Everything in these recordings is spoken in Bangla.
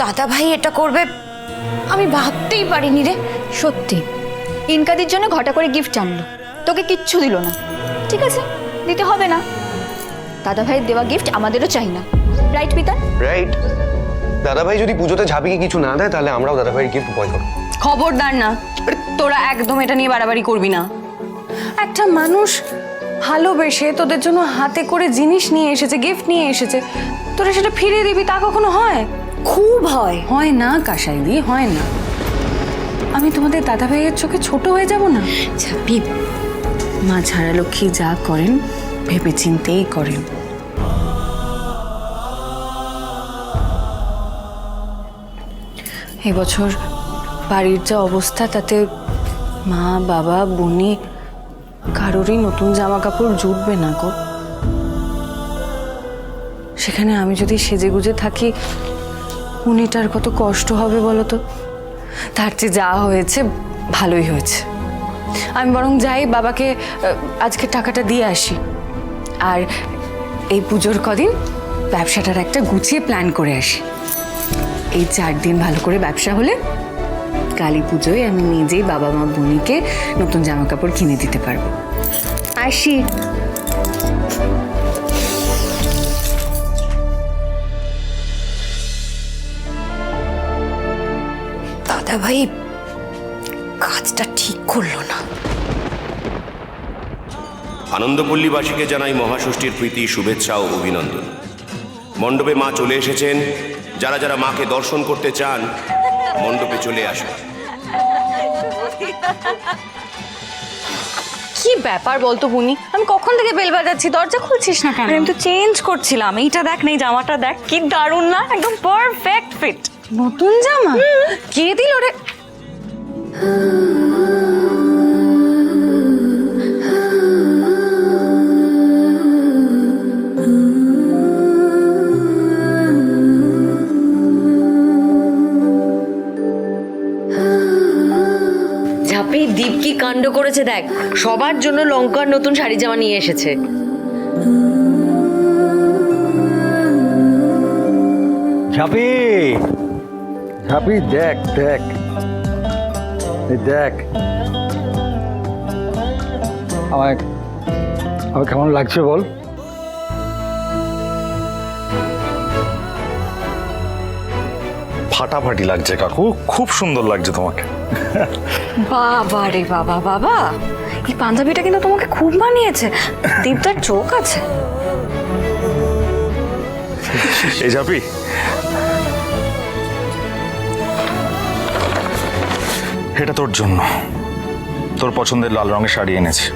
দাদা ভাই এটা করবে আমি ভাবতেই পারিনি রে। সত্যি ইনকাদির জন্য ঘটা করে গিফট আনলো। তোকে কিচ্ছু দিল না। ঠিক আছে দিতে হবে না। দাদা ভাইয়ের দেওয়া গিফট আমাদেরও চাই না। রাইট পিতা? রাইট দাদাভাই যদি পুজোতে ঝাঁপিকে কিছু না দেয় তাহলে আমরাও দাদাভাইয়ের গিফট বয় খবরদার না। তোরা একদম এটা নিয়ে বাড়াবাড়ি করবি না। একটা মানুষ ভালোবেসে তোদের জন্য হাতে করে জিনিস নিয়ে এসেছে গিফট নিয়ে এসেছে তোরা সেটা ফিরিয়ে দিবি তা কখনো হয়? খুব হয়। হয় না কাসাইদি হয় না। আমি তোমাদের দাদা ভাইয়ের চোখে ছোট হয়ে যাব না? ছাপি মা ছাড়া লক্ষ্মী যা করেন ভেবে চিন্তেই করেন। এবছর বাড়ির যা অবস্থা তাতে মা বাবা বোনি কারোরই নতুন জামা কাপড় জুটবে না গো। সেখানে আমি যদি সেজে গুজে থাকি উনিটার কত কষ্ট হবে বলো তো তার চেয়ে যা হয়েছে, ভালোই হয়েছে। আমি বরং যাই, বাবাকে আজকে টাকাটা দিয়ে আসি। আর এই পুজোর কদিন ব্যবসাটার একটা গুছিয়ে প্ল্যান করে আসি। এই চার দিন ভালো করে ব্যবসা হলে কালী পুজোয় আমি নিজেই বাবা মা বোনিকে নতুন জামা কাপড় কিনে দিতে পারব। আসি। দাদা ভাই কাজটা ঠিক করল না। আনন্দপল্লীবাসীকে জানাই মহাষষ্ঠীর প্রীতি শুভেচ্ছা ও অভিনন্দন। মণ্ডপে মা চলে এসেছেন। যারা যারা মাকে দর্শন করতে চান মণ্ডপে চলে আসুন। কি ব্যাপার বলতো বুনি? আমি কখন থেকে বেল বাজাচ্ছি? দরজা খুলছিস না কেন? আমি তো চেঞ্জ করছিলাম। এইটা দেখ নেই জামাটা দেখ কি দারুণ না? একদম পারফেক্ট ফিট নতুন জামা? কে দিল রে? ঝাঁপি দীপ কি কাণ্ড করেছে দেখ। সবার জন্য লঙ্কার নতুন শাড়ি জামা নিয়ে এসেছে। ঝাপি! ঝাপি দেখ দেখ। এই দেখ। আমায় আমার কেমন লাগছে বল? ফাটাফাটি লাগছে কাকু খুব সুন্দর লাগছে তোমাকে। বাবা রে বাবা বাবা। এই পাঞ্জাবিটা কিন্তু তোমাকে খুব মানিয়েছে। দীপদার চোখ আছে। এই যাবি? এটা তোর জন্য। তোর পছন্দের লাল রঙের শাড়ি এনেছি।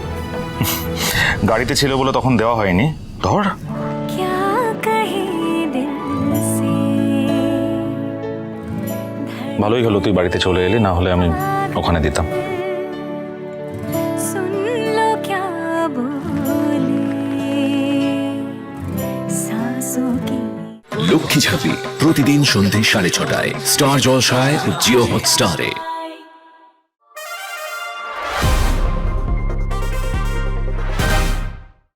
গাড়িতে ছিল বলে তখন দেওয়া হয়নি। ধর। ভালোই হলো তুই বাড়িতে চলে এলি না হলে আমি ওখানে দিতাম। লক্ষ্মী ঝাঁপি প্রতিদিন সন্ধে সাড়ে ছটায় স্টার জলসায় ও জিও হটস্টারে।